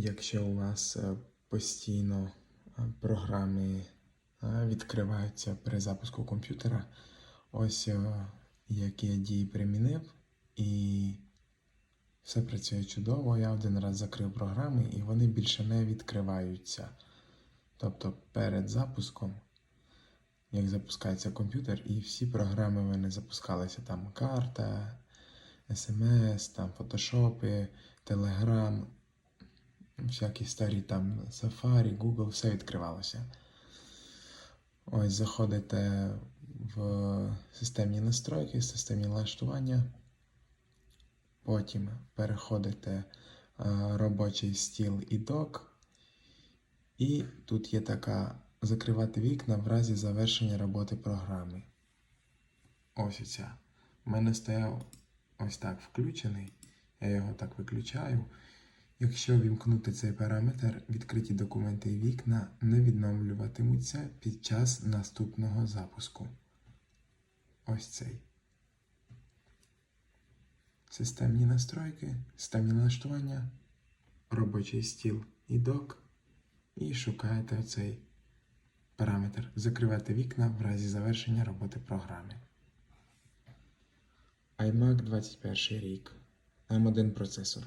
якщо у вас е, постійно е, програми е, відкриваються при запуску комп'ютера, ось які я дії примінив, і все працює чудово. Я один раз закрив програми і вони більше не відкриваються. Тобто перед запуском, як запускається комп'ютер, і всі програми в мене запускалися. Там карта, SMS, там фотошопи, Telegram, всякі старі там Safari, Google, все відкривалося. Ось заходите в системні настройки, системні налаштування. Потім переходите робочий стіл і док. І тут є така закривати вікна в разі завершення роботи програми. Ось оця. У мене стояв ось так включений. Я його так виключаю. Якщо вімкнути цей параметр, відкриті документи і вікна не відновлюватимуться під час наступного запуску. Ось цей. Системні настройки, системні налаштування, робочий стіл і док. І шукаєте оцей параметр. Закривати вікна в разі завершення роботи програми. iMac 21 рік. M1 процесор.